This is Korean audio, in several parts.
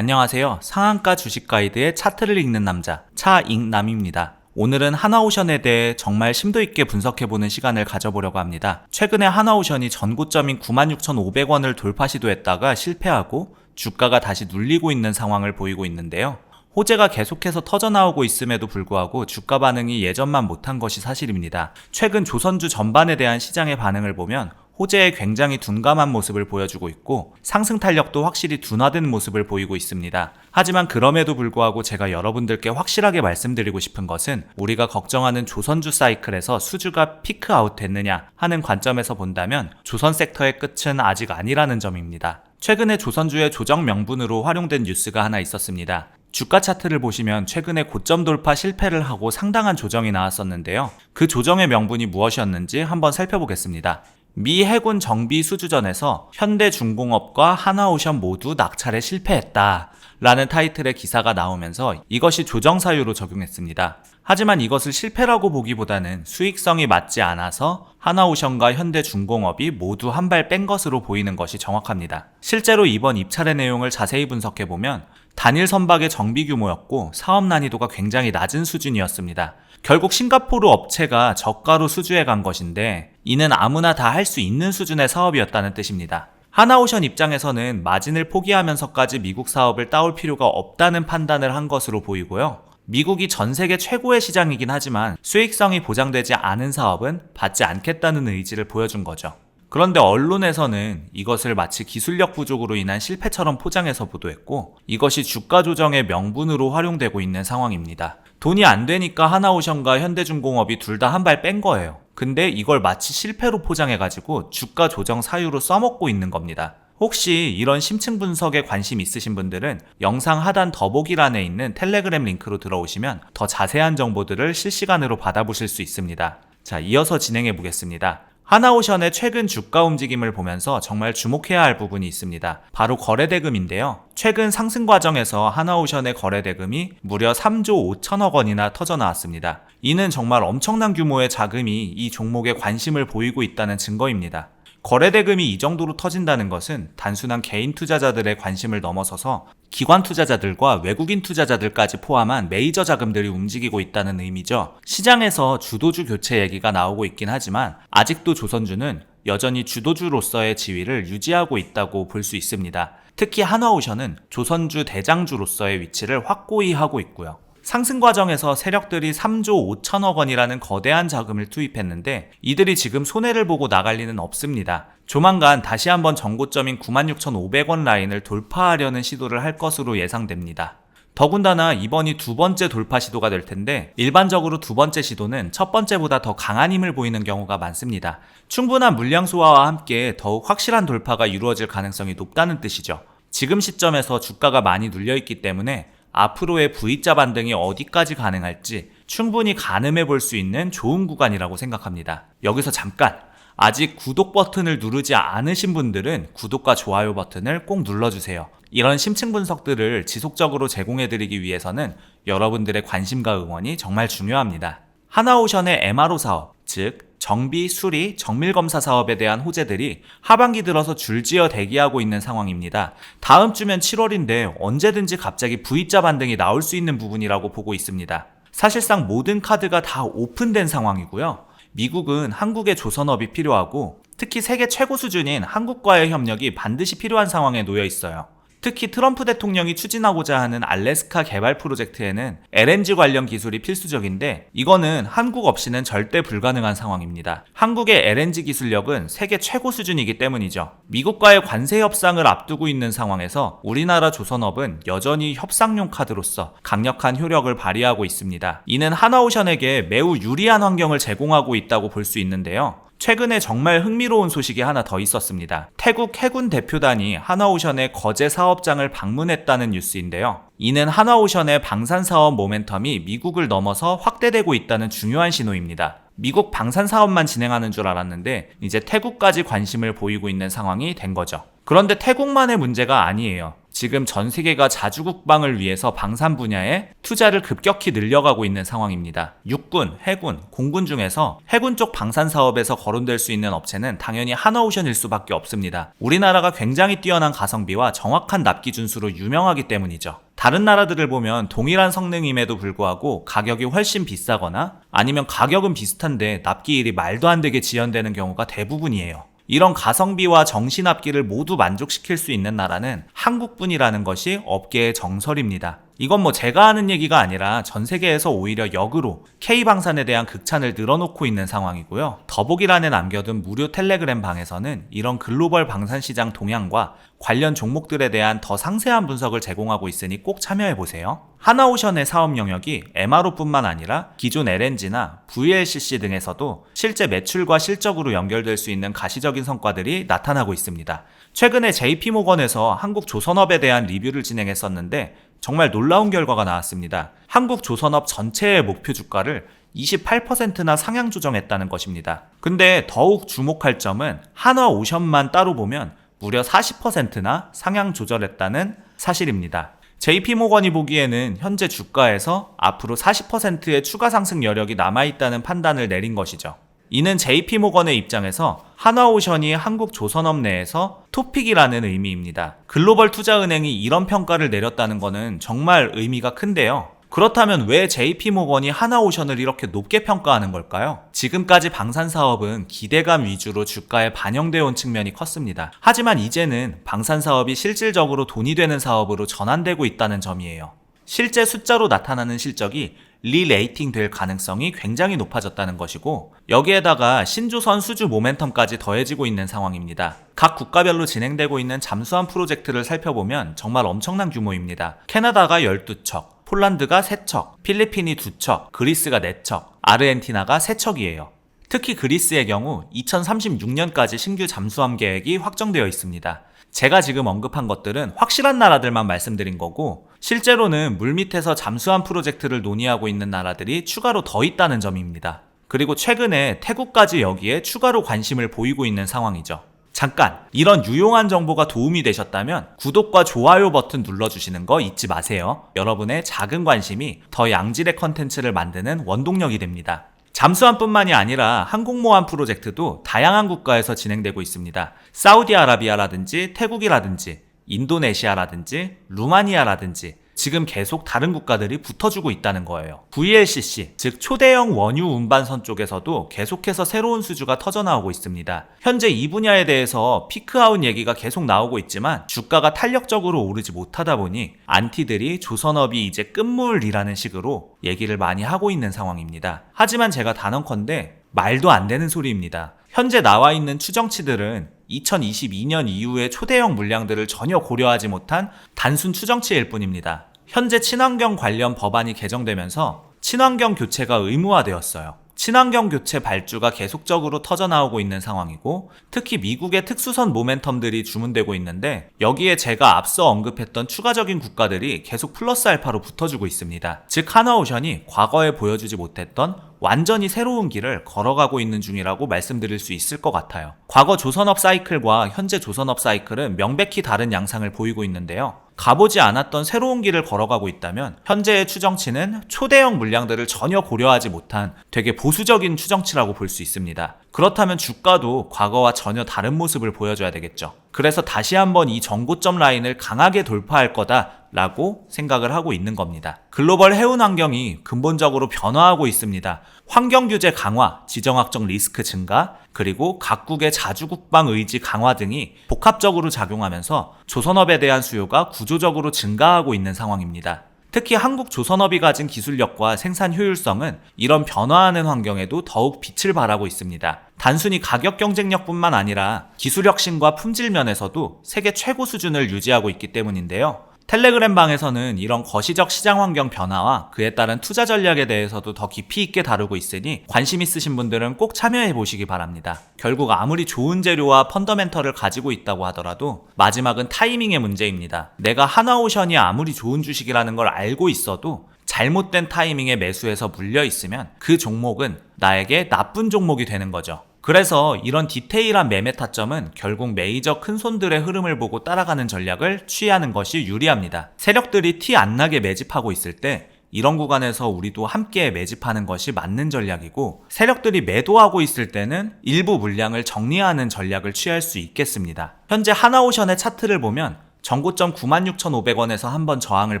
안녕하세요. 상한가 주식 가이드의 차트를 읽는 남자, 차익남입니다. 오늘은 하나오션에 대해 정말 심도 있게 분석해보는 시간을 가져보려고 합니다. 최근에 하나오션이 전고점인 96,500원을 돌파 시도했다가 실패하고 주가가 다시 눌리고 있는 상황을 보이고 있는데요. 호재가 계속해서 터져나오고 있음에도 불구하고 주가 반응이 예전만 못한 것이 사실입니다. 최근 조선주 전반에 대한 시장의 반응을 보면 호재에 굉장히 둔감한 모습을 보여주고 있고 상승 탄력도 확실히 둔화된 모습을 보이고 있습니다. 하지만 그럼에도 불구하고 제가 여러분들께 확실하게 말씀드리고 싶은 것은 우리가 걱정하는 조선주 사이클에서 수주가 피크 아웃 됐느냐 하는 관점에서 본다면 조선 섹터의 끝은 아직 아니라는 점입니다. 최근에 조선주의 조정 명분으로 활용된 뉴스가 하나 있었습니다. 주가 차트를 보시면 최근에 고점 돌파 실패를 하고 상당한 조정이 나왔었는데요. 그 조정의 명분이 무엇이었는지 한번 살펴보겠습니다. 미 해군 정비 수주전에서 현대중공업과 하나오션 모두 낙찰에 실패했다. 라는 타이틀의 기사가 나오면서 이것이 조정 사유로 적용했습니다. 하지만 이것을 실패라고 보기보다는 수익성이 맞지 않아서 하나오션과 현대중공업이 모두 한 발 뺀 것으로 보이는 것이 정확합니다. 실제로 이번 입찰의 내용을 자세히 분석해보면 단일 선박의 정비 규모였고 사업 난이도가 굉장히 낮은 수준이었습니다. 결국 싱가포르 업체가 저가로 수주해 간 것인데 이는 아무나 다 할 수 있는 수준의 사업이었다는 뜻입니다. 하나오션 입장에서는 마진을 포기하면서까지 미국 사업을 따올 필요가 없다는 판단을 한 것으로 보이고요. 미국이 전 세계 최고의 시장이긴 하지만 수익성이 보장되지 않은 사업은 받지 않겠다는 의지를 보여준 거죠. 그런데 언론에서는 이것을 마치 기술력 부족으로 인한 실패처럼 포장해서 보도했고 이것이 주가 조정의 명분으로 활용되고 있는 상황입니다. 돈이 안 되니까 하나오션과 현대중공업이 둘 다 한 발 뺀 거예요. 근데 이걸 마치 실패로 포장해가지고 주가 조정 사유로 써먹고 있는 겁니다. 혹시 이런 심층 분석에 관심 있으신 분들은 영상 하단 더보기란에 있는 텔레그램 링크로 들어오시면 더 자세한 정보들을 실시간으로 받아보실 수 있습니다. 자, 이어서 진행해 보겠습니다. 하나오션의 최근 주가 움직임을 보면서 정말 주목해야 할 부분이 있습니다. 바로 거래대금인데요. 최근 상승 과정에서 하나오션의 거래대금이 무려 3조 5천억 원이나 터져 나왔습니다. 이는 정말 엄청난 규모의 자금이 이 종목에 관심을 보이고 있다는 증거입니다. 거래대금이 이 정도로 터진다는 것은 단순한 개인 투자자들의 관심을 넘어서서 기관 투자자들과 외국인 투자자들까지 포함한 메이저 자금들이 움직이고 있다는 의미죠. 시장에서 주도주 교체 얘기가 나오고 있긴 하지만 아직도 조선주는 여전히 주도주로서의 지위를 유지하고 있다고 볼 수 있습니다. 특히 하나오션은 조선주 대장주로서의 위치를 확고히 하고 있고요. 상승 과정에서 세력들이 3조 5천억 원이라는 거대한 자금을 투입했는데 이들이 지금 손해를 보고 나갈 리는 없습니다. 조만간 다시 한번 정고점인 96,500원 라인을 돌파하려는 시도를 할 것으로 예상됩니다. 더군다나 이번이 두 번째 돌파 시도가 될 텐데 일반적으로 두 번째 시도는 첫 번째보다 더 강한 힘을 보이는 경우가 많습니다. 충분한 물량 소화와 함께 더욱 확실한 돌파가 이루어질 가능성이 높다는 뜻이죠. 지금 시점에서 주가가 많이 눌려있기 때문에 앞으로의 V자 반등이 어디까지 가능할지 충분히 가늠해 볼 수 있는 좋은 구간이라고 생각합니다. 여기서 잠깐 아직 구독 버튼을 누르지 않으신 분들은 구독과 좋아요 버튼을 꼭 눌러주세요. 이런 심층 분석들을 지속적으로 제공해드리기 위해서는 여러분들의 관심과 응원이 정말 중요합니다. 하나오션의 MRO 사업, 즉 정비, 수리, 정밀 검사 사업에 대한 호재들이 하반기 들어서 줄지어 대기하고 있는 상황입니다. 다음 주면 7월인데 언제든지 갑자기 V자 반등이 나올 수 있는 부분이라고 보고 있습니다. 사실상 모든 카드가 다 오픈된 상황이고요. 미국은 한국의 조선업이 필요하고 특히 세계 최고 수준인 한국과의 협력이 반드시 필요한 상황에 놓여 있어요. 특히 트럼프 대통령이 추진하고자 하는 알래스카 개발 프로젝트에는 LNG 관련 기술이 필수적인데 이거는 한국 없이는 절대 불가능한 상황입니다. 한국의 LNG 기술력은 세계 최고 수준이기 때문이죠. 미국과의 관세 협상을 앞두고 있는 상황에서 우리나라 조선업은 여전히 협상용 카드로서 강력한 효력을 발휘하고 있습니다. 이는 하나오션에게 매우 유리한 환경을 제공하고 있다고 볼 수 있는데요. 최근에 정말 흥미로운 소식이 하나 더 있었습니다. 태국 해군 대표단이 하나오션의 거제 사업장을 방문했다는 뉴스인데요. 이는 하나오션의 방산 사업 모멘텀이 미국을 넘어서 확대되고 있다는 중요한 신호입니다. 미국 방산 사업만 진행하는 줄 알았는데 이제 태국까지 관심을 보이고 있는 상황이 된 거죠. 그런데 태국만의 문제가 아니에요. 지금 전 세계가 자주 국방을 위해서 방산 분야에 투자를 급격히 늘려가고 있는 상황입니다. 육군, 해군, 공군 중에서 해군 쪽 방산 사업에서 거론될 수 있는 업체는 당연히 하나오션일 수밖에 없습니다. 우리나라가 굉장히 뛰어난 가성비와 정확한 납기 준수로 유명하기 때문이죠. 다른 나라들을 보면 동일한 성능임에도 불구하고 가격이 훨씬 비싸거나 아니면 가격은 비슷한데 납기일이 말도 안 되게 지연되는 경우가 대부분이에요. 이런 가성비와 정신압기를 모두 만족시킬 수 있는 나라는 한국뿐이라는 것이 업계의 정설입니다. 이건 뭐 제가 하는 얘기가 아니라 전 세계에서 오히려 역으로 K방산에 대한 극찬을 늘어놓고 있는 상황이고요. 더보기란에 남겨둔 무료 텔레그램 방에서는 이런 글로벌 방산 시장 동향과 관련 종목들에 대한 더 상세한 분석을 제공하고 있으니 꼭 참여해보세요. 하나오션의 사업 영역이 MRO뿐만 아니라 기존 LNG나 VLCC 등에서도 실제 매출과 실적으로 연결될 수 있는 가시적인 성과들이 나타나고 있습니다. 최근에 JP모건에서 한국 조선업에 대한 리뷰를 진행했었는데 정말 놀라운 결과가 나왔습니다. 한국 조선업 전체의 목표 주가를 28%나 상향 조정했다는 것입니다. 근데 더욱 주목할 점은 한화 오션만 따로 보면 무려 40%나 상향 조절했다는 사실입니다. JP모건이 보기에는 현재 주가에서 앞으로 40%의 추가 상승 여력이 남아있다는 판단을 내린 것이죠. 이는 JP모건의 입장에서 하나오션이 한국 조선업 내에서 토픽이라는 의미입니다. 글로벌 투자은행이 이런 평가를 내렸다는 것은 정말 의미가 큰데요. 그렇다면 왜 JP모건이 하나오션을 이렇게 높게 평가하는 걸까요? 지금까지 방산 사업은 기대감 위주로 주가에 반영되어 온 측면이 컸습니다. 하지만 이제는 방산 사업이 실질적으로 돈이 되는 사업으로 전환되고 있다는 점이에요. 실제 숫자로 나타나는 실적이 리레이팅 될 가능성이 굉장히 높아졌다는 것이고 여기에다가 신조선 수주 모멘텀까지 더해지고 있는 상황입니다. 각 국가별로 진행되고 있는 잠수함 프로젝트를 살펴보면 정말 엄청난 규모입니다. 캐나다가 12척, 폴란드가 3척, 필리핀이 2척, 그리스가 4척, 아르헨티나가 3척이에요. 특히 그리스의 경우 2036년까지 신규 잠수함 계획이 확정되어 있습니다. 제가 지금 언급한 것들은 확실한 나라들만 말씀드린 거고 실제로는 물밑에서 잠수함 프로젝트를 논의하고 있는 나라들이 추가로 더 있다는 점입니다. 그리고 최근에 태국까지 여기에 추가로 관심을 보이고 있는 상황이죠. 잠깐 이런 유용한 정보가 도움이 되셨다면 구독과 좋아요 버튼 눌러주시는 거 잊지 마세요. 여러분의 작은 관심이 더 양질의 컨텐츠를 만드는 원동력이 됩니다. 잠수함뿐만이 아니라 항공모함 프로젝트도 다양한 국가에서 진행되고 있습니다. 사우디아라비아라든지 태국이라든지 인도네시아라든지 루마니아라든지 지금 계속 다른 국가들이 붙어주고 있다는 거예요. VLCC, 즉 초대형 원유 운반선 쪽에서도 계속해서 새로운 수주가 터져나오고 있습니다. 현재 이 분야에 대해서 피크아웃 얘기가 계속 나오고 있지만 주가가 탄력적으로 오르지 못하다 보니 안티들이 조선업이 이제 끝물이라는 식으로 얘기를 많이 하고 있는 상황입니다. 하지만 제가 단언컨대 말도 안 되는 소리입니다. 현재 나와 있는 추정치들은 2022년 이후의 초대형 물량들을 전혀 고려하지 못한 단순 추정치일 뿐입니다. 현재 친환경 관련 법안이 개정되면서 친환경 교체가 의무화되었어요. 친환경 교체 발주가 계속적으로 터져나오고 있는 상황이고 특히 미국의 특수선 모멘텀들이 주문되고 있는데 여기에 제가 앞서 언급했던 추가적인 국가들이 계속 플러스 알파로 붙어주고 있습니다. 즉 하나오션이 과거에 보여주지 못했던 완전히 새로운 길을 걸어가고 있는 중이라고 말씀드릴 수 있을 것 같아요. 과거 조선업 사이클과 현재 조선업 사이클은 명백히 다른 양상을 보이고 있는데요. 가보지 않았던 새로운 길을 걸어가고 있다면 현재의 추정치는 초대형 물량들을 전혀 고려하지 못한 되게 보수적인 추정치라고 볼 수 있습니다. 그렇다면 주가도 과거와 전혀 다른 모습을 보여줘야 되겠죠. 그래서 다시 한번 이 정고점 라인을 강하게 돌파할 거다 라고 생각을 하고 있는 겁니다. 글로벌 해운 환경이 근본적으로 변화하고 있습니다. 환경 규제 강화, 지정학적 리스크 증가, 그리고 각국의 자주국방 의지 강화 등이 복합적으로 작용하면서 조선업에 대한 수요가 구조적으로 증가하고 있는 상황입니다. 특히 한국 조선업이 가진 기술력과 생산 효율성은 이런 변화하는 환경에도 더욱 빛을 발하고 있습니다. 단순히 가격 경쟁력뿐만 아니라 기술 혁신과 품질 면에서도 세계 최고 수준을 유지하고 있기 때문인데요. 텔레그램 방에서는 이런 거시적 시장 환경 변화와 그에 따른 투자 전략에 대해서도 더 깊이 있게 다루고 있으니 관심 있으신 분들은 꼭 참여해 보시기 바랍니다. 결국 아무리 좋은 재료와 펀더멘털을 가지고 있다고 하더라도 마지막은 타이밍의 문제입니다. 내가 하나오션이 아무리 좋은 주식이라는 걸 알고 있어도 잘못된 타이밍에 매수해서 물려 있으면 그 종목은 나에게 나쁜 종목이 되는 거죠. 그래서 이런 디테일한 매매 타점은 결국 메이저 큰 손들의 흐름을 보고 따라가는 전략을 취하는 것이 유리합니다. 세력들이 티 안 나게 매집하고 있을 때 이런 구간에서 우리도 함께 매집하는 것이 맞는 전략이고 세력들이 매도하고 있을 때는 일부 물량을 정리하는 전략을 취할 수 있겠습니다. 현재 하나오션의 차트를 보면 전고점 96,500원에서 한번 저항을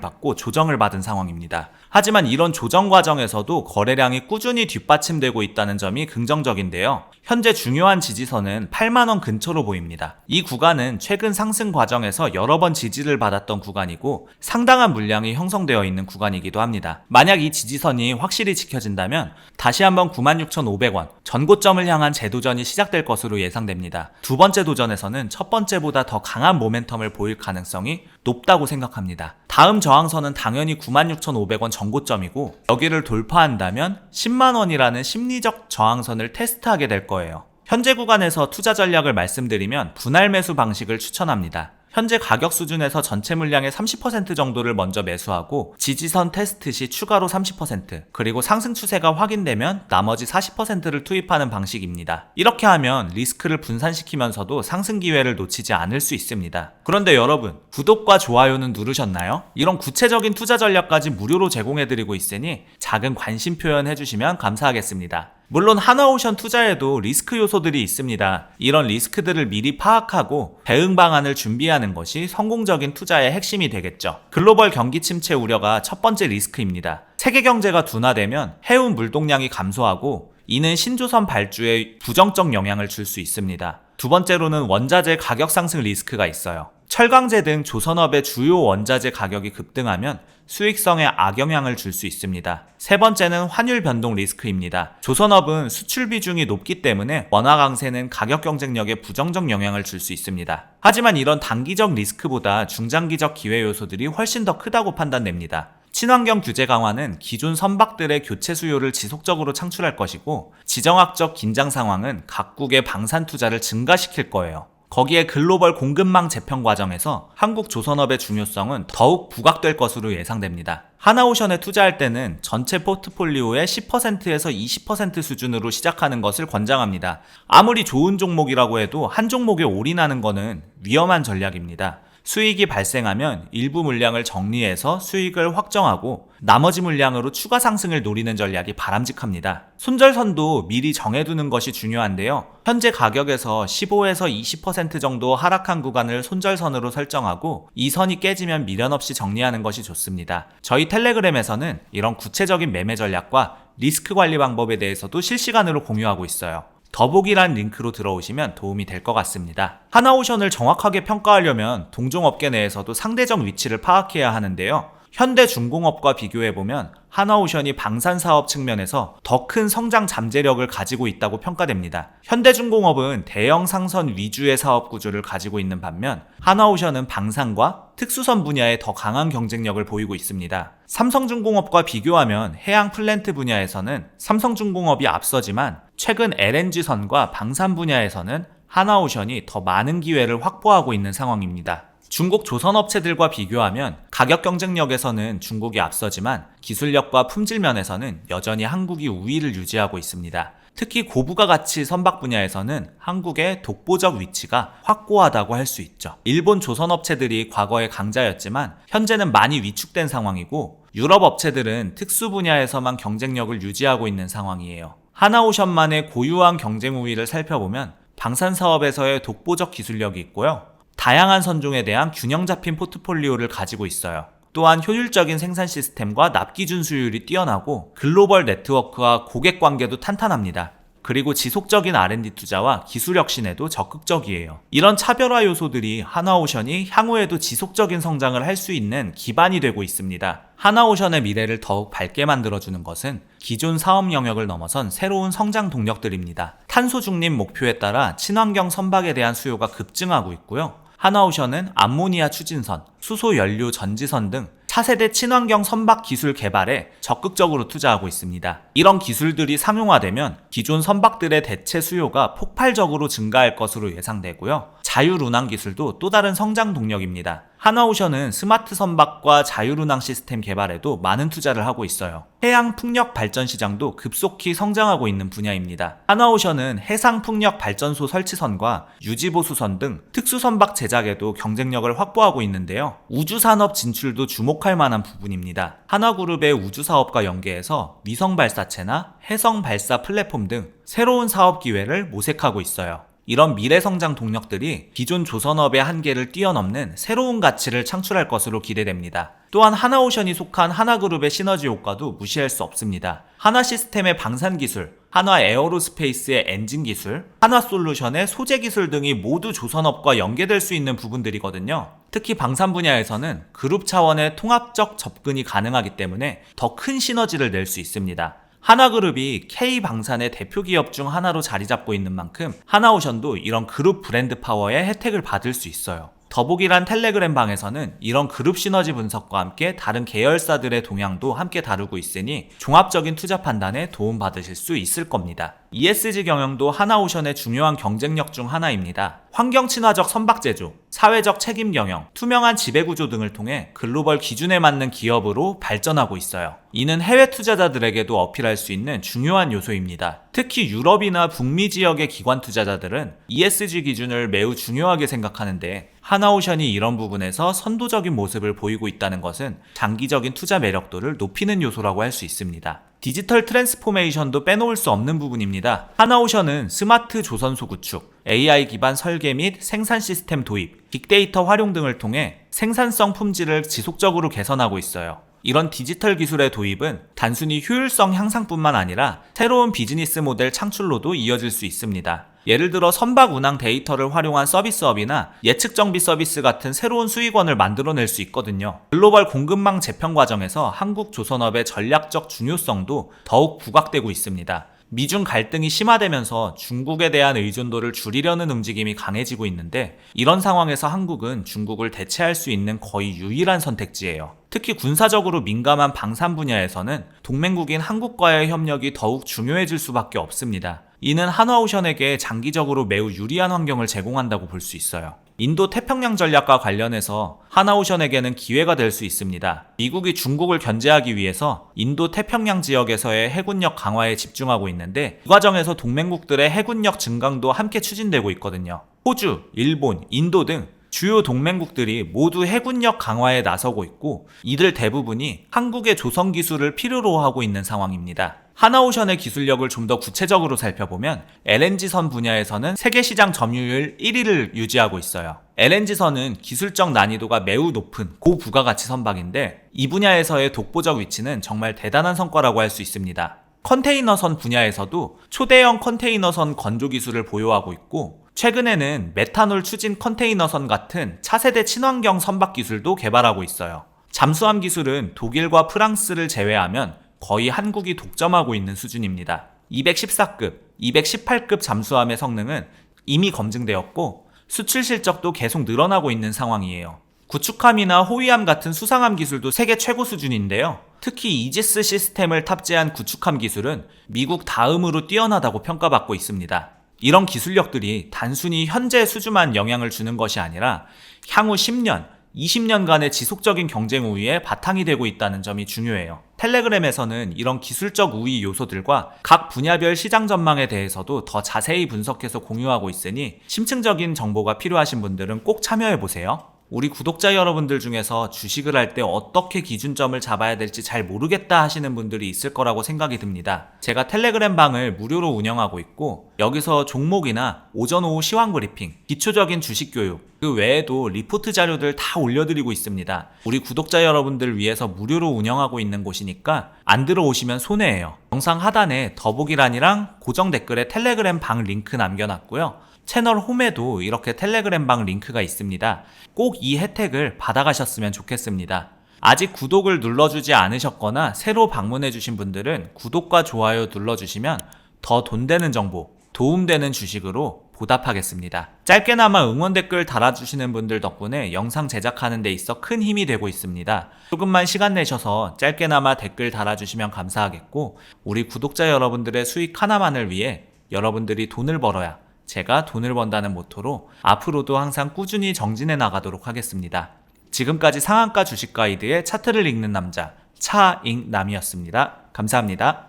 받고 조정을 받은 상황입니다. 하지만 이런 조정 과정에서도 거래량이 꾸준히 뒷받침되고 있다는 점이 긍정적인데요. 현재 중요한 지지선은 8만원 근처로 보입니다. 이 구간은 최근 상승 과정에서 여러 번 지지를 받았던 구간이고 상당한 물량이 형성되어 있는 구간이기도 합니다. 만약 이 지지선이 확실히 지켜진다면 다시 한번 96,500원 전고점을 향한 재도전이 시작될 것으로 예상됩니다. 두 번째 도전에서는 첫 번째보다 더 강한 모멘텀을 보일 가능성이 높다고 생각합니다. 다음 저항선은 당연히 96,500원 전고점이고 여기를 돌파한다면 10만원이라는 심리적 저항선을 테스트하게 될 거예요. 현재 구간에서 투자 전략을 말씀드리면 분할 매수 방식을 추천합니다. 현재 가격 수준에서 전체 물량의 30% 정도를 먼저 매수하고 지지선 테스트 시 추가로 30% 그리고 상승 추세가 확인되면 나머지 40%를 투입하는 방식입니다. 이렇게 하면 리스크를 분산시키면서도 상승 기회를 놓치지 않을 수 있습니다. 그런데 여러분 구독과 좋아요는 누르셨나요? 이런 구체적인 투자 전략까지 무료로 제공해드리고 있으니 작은 관심 표현해주시면 감사하겠습니다. 물론 하나오션 투자에도 리스크 요소들이 있습니다. 이런 리스크들을 미리 파악하고 대응 방안을 준비하는 것이 성공적인 투자의 핵심이 되겠죠. 글로벌 경기 침체 우려가 첫 번째 리스크입니다. 세계 경제가 둔화되면 해운 물동량이 감소하고 이는 신조선 발주에 부정적 영향을 줄 수 있습니다. 두 번째로는 원자재 가격 상승 리스크가 있어요. 철강제 등 조선업의 주요 원자재 가격이 급등하면 수익성에 악영향을 줄 수 있습니다. 세 번째는 환율 변동 리스크입니다. 조선업은 수출 비중이 높기 때문에 원화 강세는 가격 경쟁력에 부정적 영향을 줄 수 있습니다. 하지만 이런 단기적 리스크보다 중장기적 기회 요소들이 훨씬 더 크다고 판단됩니다. 친환경 규제 강화는 기존 선박들의 교체 수요를 지속적으로 창출할 것이고 지정학적 긴장 상황은 각국의 방산 투자를 증가시킬 거예요. 거기에 글로벌 공급망 재편 과정에서 한국 조선업의 중요성은 더욱 부각될 것으로 예상됩니다. 하나오션에 투자할 때는 전체 포트폴리오의 10%에서 20% 수준으로 시작하는 것을 권장합니다. 아무리 좋은 종목이라고 해도 한 종목에 올인하는 것은 위험한 전략입니다. 수익이 발생하면 일부 물량을 정리해서 수익을 확정하고 나머지 물량으로 추가 상승을 노리는 전략이 바람직합니다. 손절선도 미리 정해두는 것이 중요한데요. 현재 가격에서 15에서 20% 정도 하락한 구간을 손절선으로 설정하고 이 선이 깨지면 미련 없이 정리하는 것이 좋습니다. 저희 텔레그램에서는 이런 구체적인 매매 전략과 리스크 관리 방법에 대해서도 실시간으로 공유하고 있어요. 더보기란 링크로 들어오시면 도움이 될 것 같습니다. 하나오션을 정확하게 평가하려면 동종업계 내에서도 상대적 위치를 파악해야 하는데요. 현대 중공업과 비교해보면 하나오션이 방산사업 측면에서 더 큰 성장 잠재력을 가지고 있다고 평가됩니다. 현대중공업은 대형 상선 위주의 사업 구조를 가지고 있는 반면 하나오션은 방산과 특수선 분야에 더 강한 경쟁력을 보이고 있습니다. 삼성중공업과 비교하면 해양 플랜트 분야에서는 삼성중공업이 앞서지만 최근 LNG선과 방산 분야에서는 하나오션이 더 많은 기회를 확보하고 있는 상황입니다. 중국 조선업체들과 비교하면 가격 경쟁력에서는 중국이 앞서지만 기술력과 품질 면에서는 여전히 한국이 우위를 유지하고 있습니다. 특히 고부가 가치 선박 분야에서는 한국의 독보적 위치가 확고하다고 할 수 있죠. 일본 조선업체들이 과거에 강자였지만 현재는 많이 위축된 상황이고 유럽 업체들은 특수 분야에서만 경쟁력을 유지하고 있는 상황이에요. 하나오션만의 고유한 경쟁 우위를 살펴보면 방산 사업에서의 독보적 기술력이 있고요. 다양한 선종에 대한 균형 잡힌 포트폴리오를 가지고 있어요. 또한 효율적인 생산 시스템과 납기 준 수율이 뛰어나고 글로벌 네트워크와 고객 관계도 탄탄합니다. 그리고 지속적인 R&D 투자와 기술 혁신에도 적극적이에요. 이런 차별화 요소들이 하나오션이 향후에도 지속적인 성장을 할 수 있는 기반이 되고 있습니다. 하나오션의 미래를 더욱 밝게 만들어주는 것은 기존 사업 영역을 넘어선 새로운 성장 동력들입니다. 탄소 중립 목표에 따라 친환경 선박에 대한 수요가 급증하고 있고요. 하나오션은 암모니아 추진선, 수소 연료 전지선 등 차세대 친환경 선박 기술 개발에 적극적으로 투자하고 있습니다. 이런 기술들이 상용화되면 기존 선박들의 대체 수요가 폭발적으로 증가할 것으로 예상되고요. 자율운항 기술도 또 다른 성장 동력입니다. 하나오션은 스마트 선박과 자율운항 시스템 개발에도 많은 투자를 하고 있어요. 해양 풍력 발전 시장도 급속히 성장하고 있는 분야입니다. 하나오션은 해상 풍력 발전소 설치선과 유지보수선 등 특수 선박 제작에도 경쟁력을 확보하고 있는데요. 우주 산업 진출도 주목할 만한 부분입니다. 하나그룹의 우주 사업과 연계해서 위성 발사체나 해성 발사 플랫폼 등 새로운 사업 기회를 모색하고 있어요. 이런 미래 성장 동력들이 기존 조선업의 한계를 뛰어넘는 새로운 가치를 창출할 것으로 기대됩니다. 또한 하나오션이 속한 하나그룹의 시너지 효과도 무시할 수 없습니다. 하나 시스템의 방산 기술, 하나 에어로스페이스의 엔진 기술, 하나 솔루션의 소재 기술 등이 모두 조선업과 연계될 수 있는 부분들이거든요. 특히 방산 분야에서는 그룹 차원의 통합적 접근이 가능하기 때문에 더 큰 시너지를 낼 수 있습니다. 하나그룹이 K방산의 대표 기업 중 하나로 자리 잡고 있는 만큼 하나오션도 이런 그룹 브랜드 파워의 혜택을 받을 수 있어요. 더보기란 텔레그램 방에서는 이런 그룹 시너지 분석과 함께 다른 계열사들의 동향도 함께 다루고 있으니 종합적인 투자 판단에 도움 받으실 수 있을 겁니다. ESG 경영도 하나오션의 중요한 경쟁력 중 하나입니다. 환경 친화적 선박 제조, 사회적 책임 경영, 투명한 지배 구조 등을 통해 글로벌 기준에 맞는 기업으로 발전하고 있어요. 이는 해외 투자자들에게도 어필할 수 있는 중요한 요소입니다. 특히 유럽이나 북미 지역의 기관 투자자들은 ESG 기준을 매우 중요하게 생각하는데 하나오션이 이런 부분에서 선도적인 모습을 보이고 있다는 것은 장기적인 투자 매력도를 높이는 요소라고 할 수 있습니다. 디지털 트랜스포메이션도 빼놓을 수 없는 부분입니다. 하나오션은 스마트 조선소 구축, AI 기반 설계 및 생산 시스템 도입, 빅데이터 활용 등을 통해 생산성 품질을 지속적으로 개선하고 있어요. 이런 디지털 기술의 도입은 단순히 효율성 향상뿐만 아니라 새로운 비즈니스 모델 창출로도 이어질 수 있습니다. 예를 들어 선박 운항 데이터를 활용한 서비스업이나 예측 정비 서비스 같은 새로운 수익원을 만들어낼 수 있거든요. 글로벌 공급망 재편 과정에서 한국 조선업의 전략적 중요성도 더욱 부각되고 있습니다. 미중 갈등이 심화되면서 중국에 대한 의존도를 줄이려는 움직임이 강해지고 있는데 이런 상황에서 한국은 중국을 대체할 수 있는 거의 유일한 선택지예요. 특히 군사적으로 민감한 방산 분야에서는 동맹국인 한국과의 협력이 더욱 중요해질 수밖에 없습니다. 이는 한화오션에게 장기적으로 매우 유리한 환경을 제공한다고 볼 수 있어요. 인도 태평양 전략과 관련해서 하나오션에게는 기회가 될 수 있습니다. 미국이 중국을 견제하기 위해서 인도 태평양 지역에서의 해군력 강화에 집중하고 있는데 이 과정에서 동맹국들의 해군력 증강도 함께 추진되고 있거든요. 호주, 일본, 인도 등 주요 동맹국들이 모두 해군력 강화에 나서고 있고 이들 대부분이 한국의 조성 기술을 필요로 하고 있는 상황입니다. 하나오션의 기술력을 좀 더 구체적으로 살펴보면 LNG선 분야에서는 세계 시장 점유율 1위를 유지하고 있어요. LNG선은 기술적 난이도가 매우 높은 고부가가치 선박인데 이 분야에서의 독보적 위치는 정말 대단한 성과라고 할 수 있습니다. 컨테이너선 분야에서도 초대형 컨테이너선 건조 기술을 보유하고 있고 최근에는 메탄올 추진 컨테이너선 같은 차세대 친환경 선박 기술도 개발하고 있어요. 잠수함 기술은 독일과 프랑스를 제외하면 거의 한국이 독점하고 있는 수준입니다. 214급, 218급 잠수함의 성능은 이미 검증되었고 수출 실적도 계속 늘어나고 있는 상황이에요. 구축함이나 호위함 같은 수상함 기술도 세계 최고 수준인데요. 특히 이지스 시스템을 탑재한 구축함 기술은 미국 다음으로 뛰어나다고 평가받고 있습니다. 이런 기술력들이 단순히 현재 수주만 영향을 주는 것이 아니라 향후 10년, 20년간의 지속적인 경쟁 우위에 바탕이 되고 있다는 점이 중요해요. 텔레그램에서는 이런 기술적 우위 요소들과 각 분야별 시장 전망에 대해서도 더 자세히 분석해서 공유하고 있으니 심층적인 정보가 필요하신 분들은 꼭 참여해 보세요. 우리 구독자 여러분들 중에서 주식을 할 때 어떻게 기준점을 잡아야 될지 잘 모르겠다 하시는 분들이 있을 거라고 생각이 듭니다. 제가 텔레그램 방을 무료로 운영하고 있고 여기서 종목이나 오전 오후 시황 브리핑, 기초적인 주식 교육, 그 외에도 리포트 자료들 다 올려드리고 있습니다. 우리 구독자 여러분들 위해서 무료로 운영하고 있는 곳이니까 안 들어오시면 손해예요. 영상 하단에 더보기란이랑 고정 댓글에 텔레그램 방 링크 남겨놨고요. 채널 홈에도 이렇게 텔레그램 방 링크가 있습니다. 꼭 이 혜택을 받아가셨으면 좋겠습니다. 아직 구독을 눌러주지 않으셨거나 새로 방문해주신 분들은 구독과 좋아요 눌러주시면 더 돈 되는 정보, 도움되는 주식으로 보답하겠습니다. 짧게나마 응원 댓글 달아주시는 분들 덕분에 영상 제작하는 데 있어 큰 힘이 되고 있습니다. 조금만 시간 내셔서 짧게나마 댓글 달아주시면 감사하겠고, 우리 구독자 여러분들의 수익 하나만을 위해 여러분들이 돈을 벌어야 제가 돈을 번다는 모토로 앞으로도 항상 꾸준히 정진해 나가도록 하겠습니다. 지금까지 상한가 주식 가이드의 차트를 읽는 남자 차익남이었습니다. 감사합니다.